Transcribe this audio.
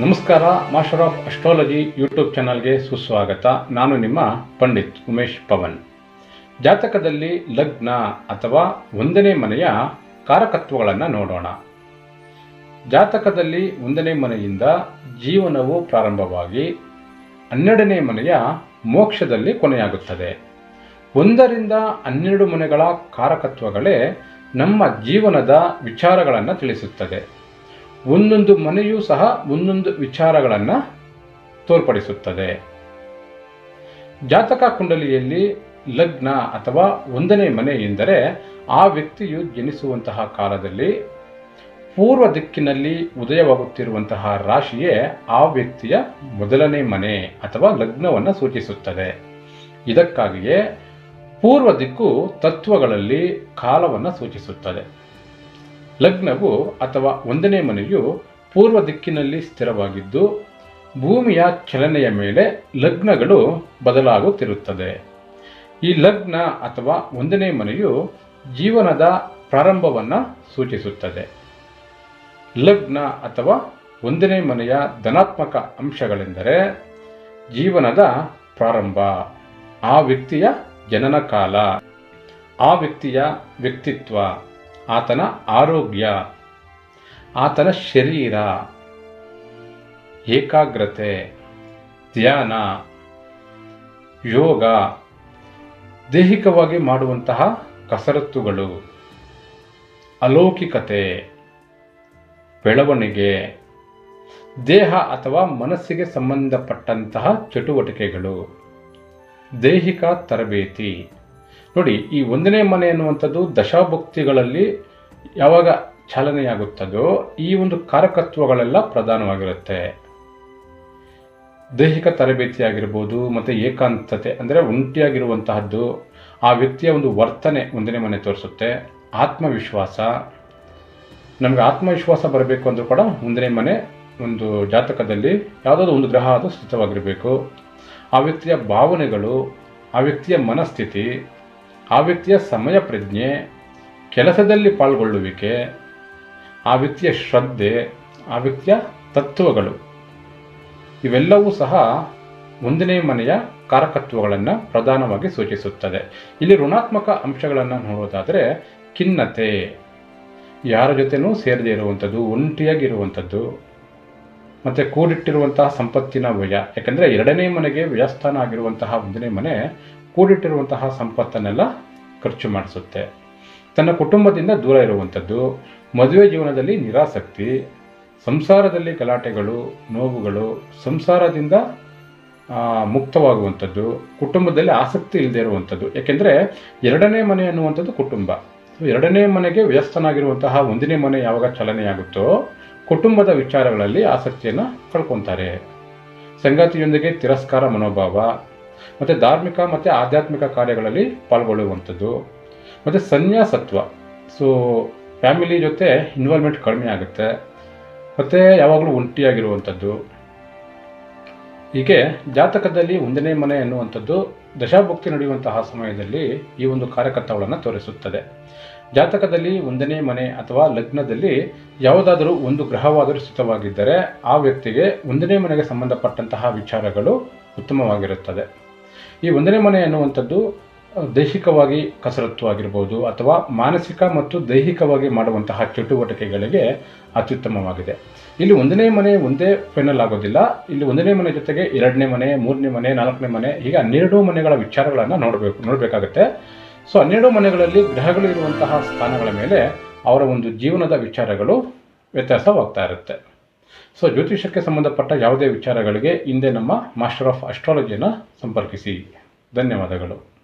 ನಮಸ್ಕಾರ master of astrology YouTube ಚಾನಲ್ಗೆ ಸುಸ್ವಾಗತ. ನಾನು ನಿಮ್ಮ ಪಂಡಿತ್ ಉಮೇಶ್ ಪವನ್. ಜಾತಕದಲ್ಲಿ ಲಗ್ನ ಅಥವಾ ಒಂದನೇ ಮನೆಯ ಕಾರಕತ್ವಗಳನ್ನು ನೋಡೋಣ. ಜಾತಕದಲ್ಲಿ ಒಂದನೇ ಮನೆಯಿಂದ ಜೀವನವು ಪ್ರಾರಂಭವಾಗಿ ಹನ್ನೆರಡನೇ ಮನೆಯ ಮೋಕ್ಷದಲ್ಲಿ ಕೊನೆಯಾಗುತ್ತದೆ. ಒಂದರಿಂದ ಹನ್ನೆರಡು ಮನೆಗಳ ಕಾರಕತ್ವಗಳೇ ನಮ್ಮ ಜೀವನದ ವಿಚಾರಗಳನ್ನು ತಿಳಿಸುತ್ತದೆ. ಒಂದೊಂದು ಮನೆಯೂ ಸಹ ಒಂದೊಂದು ವಿಚಾರಗಳನ್ನು ತೋರ್ಪಡಿಸುತ್ತದೆ. ಜಾತಕ ಕುಂಡಲಿಯಲ್ಲಿ ಲಗ್ನ ಅಥವಾ ಒಂದನೇ ಮನೆ ಎಂದರೆ ಆ ವ್ಯಕ್ತಿಯು ಜನಿಸುವಂತಹ ಕಾಲದಲ್ಲಿ ಪೂರ್ವ ದಿಕ್ಕಿನಲ್ಲಿ ಉದಯವಾಗುತ್ತಿರುವಂತಹ ರಾಶಿಯೇ ಆ ವ್ಯಕ್ತಿಯ ಮೊದಲನೇ ಮನೆ ಅಥವಾ ಲಗ್ನವನ್ನು ಸೂಚಿಸುತ್ತದೆ. ಇದಕ್ಕಾಗಿಯೇ ಪೂರ್ವ ದಿಕ್ಕು ತತ್ವಗಳಲ್ಲಿ ಕಾಲವನ್ನು ಸೂಚಿಸುತ್ತದೆ. ಲಗ್ನವು ಅಥವಾ ಒಂದನೇ ಮನೆಯು ಪೂರ್ವ ದಿಕ್ಕಿನಲ್ಲಿ ಸ್ಥಿರವಾಗಿದ್ದು, ಭೂಮಿಯ ಚಲನೆಯ ಮೇಲೆ ಲಗ್ನಗಳು ಬದಲಾಗುತ್ತಿರುತ್ತದೆ. ಈ ಲಗ್ನ ಅಥವಾ ಒಂದನೇ ಮನೆಯು ಜೀವನದ ಪ್ರಾರಂಭವನ್ನು ಸೂಚಿಸುತ್ತದೆ. ಲಗ್ನ ಅಥವಾ ಒಂದನೇ ಮನೆಯ ಧನಾತ್ಮಕ ಅಂಶಗಳೆಂದರೆ ಜೀವನದ ಪ್ರಾರಂಭ, ಆ ವ್ಯಕ್ತಿಯ ಜನನ ಕಾಲ, ಆ ವ್ಯಕ್ತಿಯ ವ್ಯಕ್ತಿತ್ವ ಆತನ ಆರೋಗ್ಯ, ಆತನ ಶರೀರ, ಏಕಾಗ್ರತೆ, ಧ್ಯಾನ, ಯೋಗ, ದೈಹಿಕವಾಗಿ ಮಾಡುವಂತಹ ಕಸರತ್ತುಗಳು, ಅಲೌಕಿಕತೆ, ಬೆಳವಣಿಗೆ, ದೇಹ ಅಥವಾ ಮನಸ್ಸಿಗೆ ಸಂಬಂಧಪಟ್ಟಂತಹ ಚಟುವಟಿಕೆಗಳು, ದೈಹಿಕ ತರಬೇತಿ. ನೋಡಿ, ಈ ಒಂದನೇ ಮನೆ ಅನ್ನುವಂಥದ್ದು ದಶಾಭಕ್ತಿಗಳಲ್ಲಿ ಯಾವಾಗ ಚಾಲನೆಯಾಗುತ್ತದೋ ಈ ಒಂದು ಕಾರಕತ್ವಗಳೆಲ್ಲ ಪ್ರಧಾನವಾಗಿರುತ್ತೆ. ದೈಹಿಕ ತರಬೇತಿ ಆಗಿರ್ಬೋದು ಮತ್ತು ಏಕಾಂತತೆ, ಅಂದರೆ ಒಂಟಿಯಾಗಿರುವಂತಹದ್ದು, ಆ ವ್ಯಕ್ತಿಯ ಒಂದು ವರ್ತನೆ ಒಂದನೇ ಮನೆ ತೋರಿಸುತ್ತೆ. ಆತ್ಮವಿಶ್ವಾಸ. ನಮಗೆ ಆತ್ಮವಿಶ್ವಾಸ ಬರಬೇಕು ಅಂದರೂ ಕೂಡ ಒಂದನೇ ಮನೆ ಒಂದು ಜಾತಕದಲ್ಲಿ ಯಾವುದಾದ್ರು ಒಂದು ಗ್ರಹ ಅದು ಸ್ಥಿತವಾಗಿರಬೇಕು. ಆ ವ್ಯಕ್ತಿಯ ಭಾವನೆಗಳು, ಆ ವ್ಯಕ್ತಿಯ ಮನಸ್ಥಿತಿ ಆ ವ್ಯಕ್ತಿಯ ಸಮಯ ಪ್ರಜ್ಞೆ, ಕೆಲಸದಲ್ಲಿ ಪಾಲ್ಗೊಳ್ಳುವಿಕೆ, ಆ ವ್ಯಕ್ತಿಯ ಶ್ರದ್ಧೆ, ಆ ವ್ಯಕ್ತಿಯ ತತ್ವಗಳು. ಇವೆಲ್ಲವೂ ಸಹ ಒಂದನೇ ಮನೆಯ ಕಾರಕತ್ವಗಳನ್ನು ಪ್ರಧಾನವಾಗಿ ಸೂಚಿಸುತ್ತದೆ. ಇಲ್ಲಿ ಋಣಾತ್ಮಕ ಅಂಶಗಳನ್ನು ನೋಡೋದಾದರೆ ಖಿನ್ನತೆ. ಯಾರ ಜೊತೆನೂ ಸೇರದೇ ಇರುವಂಥದ್ದು, ಒಂಟಿಯಾಗಿರುವಂಥದ್ದು, ಮತ್ತು ಕೂಡಿಟ್ಟಿರುವಂತಹ ಸಂಪತ್ತಿನ ವ್ಯಯ. ಯಾಕೆಂದರೆ ಎರಡನೇ ಮನೆಗೆ ವ್ಯಯಸ್ಥಾನ ಆಗಿರುವಂತಹ ಒಂದನೇ ಮನೆ ಕೂಡಿಟ್ಟಿರುವಂತಹ ಸಂಪತ್ತನ್ನೆಲ್ಲ ಖರ್ಚು ಮಾಡಿಸುತ್ತೆ. ತನ್ನ ಕುಟುಂಬದಿಂದ ದೂರ ಇರುವಂಥದ್ದು, ಮದುವೆ ಜೀವನದಲ್ಲಿ ನಿರಾಸಕ್ತಿ, ಸಂಸಾರದಲ್ಲಿ ಗಲಾಟೆಗಳು, ನೋವುಗಳು, ಸಂಸಾರದಿಂದ ಮುಕ್ತವಾಗುವಂಥದ್ದು, ಕುಟುಂಬದಲ್ಲಿ ಆಸಕ್ತಿ ಇಲ್ಲದೆ ಇರುವಂಥದ್ದು. ಯಾಕೆಂದರೆ ಎರಡನೇ ಮನೆ ಅನ್ನುವಂಥದ್ದು ಕುಟುಂಬ. ಎರಡನೇ ಮನೆಗೆ ವ್ಯಸ್ತನಾಗಿರುವಂತಹ ಒಂದನೇ ಮನೆ ಯಾವಾಗ ಚಲನೆಯಾಗುತ್ತೋ, ಕುಟುಂಬದ ವಿಚಾರಗಳಲ್ಲಿ ಆಸಕ್ತಿಯನ್ನು ಕಳ್ಕೊತಾರೆ. ಸಂಗಾತಿಯೊಂದಿಗೆ ತಿರಸ್ಕಾರ ಮನೋಭಾವ ಮತ್ತು ಧಾರ್ಮಿಕ ಮತ್ತು ಆಧ್ಯಾತ್ಮಿಕ ಕಾರ್ಯಗಳಲ್ಲಿ ಪಾಲ್ಗೊಳ್ಳುವಂಥದ್ದು. ಮತ್ತು ಸನ್ಯಾಸತ್ವ. ಸೊ ಫ್ಯಾಮಿಲಿ ಜೊತೆ ಇನ್ವಾಲ್ವ್ಮೆಂಟ್ ಕಡಿಮೆ ಆಗುತ್ತೆ. ಮತ್ತು ಯಾವಾಗಲೂ ಒಂಟಿಯಾಗಿರುವಂಥದ್ದು. ಹೀಗೆ ಜಾತಕದಲ್ಲಿ ಒಂದನೇ ಮನೆ ಎನ್ನುವಂಥದ್ದು ದಶಾಭುಕ್ತಿ ನಡೆಯುವಂತಹ ಸಮಯದಲ್ಲಿ ಈ ಒಂದು ಕಾರ್ಯಕರ್ತಗಳನ್ನು ತೋರಿಸುತ್ತದೆ. ಜಾತಕದಲ್ಲಿ ಒಂದನೇ ಮನೆ ಅಥವಾ ಲಗ್ನದಲ್ಲಿ ಯಾವುದಾದರೂ ಒಂದು ಗ್ರಹವಾದರೂ ಸ್ಥಿತವಾಗಿದ್ದರೆ ಆ ವ್ಯಕ್ತಿಗೆ ಒಂದನೇ ಮನೆಗೆ ಸಂಬಂಧಪಟ್ಟಂತಹ ವಿಚಾರಗಳು ಉತ್ತಮವಾಗಿರುತ್ತದೆ. ಈ ಒಂದನೇ ಮನೆ ಅನ್ನುವಂಥದ್ದು ದೈಹಿಕವಾಗಿ ಕಸರತ್ತು ಆಗಿರ್ಬೋದು ಅಥವಾ ಮಾನಸಿಕ ಮತ್ತು ದೈಹಿಕವಾಗಿ ಮಾಡುವಂತಹ ಚಟುವಟಿಕೆಗಳಿಗೆ ಅತ್ಯುತ್ತಮವಾಗಿದೆ. ಇಲ್ಲಿ ಒಂದನೇ ಮನೆ ಒಂದೇ ಫೈನಲ್ ಆಗೋದಿಲ್ಲ. ಇಲ್ಲಿ ಒಂದನೇ ಮನೆ ಜೊತೆಗೆ ಎರಡನೇ ಮನೆ, ಮೂರನೇ ಮನೆ, ನಾಲ್ಕನೇ ಮನೆ, ಹೀಗೆ ಹನ್ನೆರಡು ಮನೆಗಳ ವಿಚಾರಗಳನ್ನು ನೋಡಬೇಕು, ನೋಡಬೇಕಾಗುತ್ತೆ. ಸೊ ಹನ್ನೆರಡು ಮನೆಗಳಲ್ಲಿ ಗ್ರಹಗಳು ಇರುವಂತಹ ಸ್ಥಾನಗಳ ಮೇಲೆ ಅವರ ಒಂದು ಜೀವನದ ವಿಚಾರಗಳು ವ್ಯತ್ಯಾಸವಾಗ್ತಾ ಇರುತ್ತೆ. ಸೊ ಜ್ಯೋತಿಷಕ್ಕೆ ಸಂಬಂಧಪಟ್ಟ ಯಾವುದೇ ವಿಚಾರಗಳಿಗೆ ಹಿಂದೆ ನಮ್ಮ ಮಾಸ್ಟರ್ ಆಫ್ ಅಸ್ಟ್ರಾಲಜಿಯನ್ನು ಸಂಪರ್ಕಿಸಿ. ಧನ್ಯವಾದಗಳು.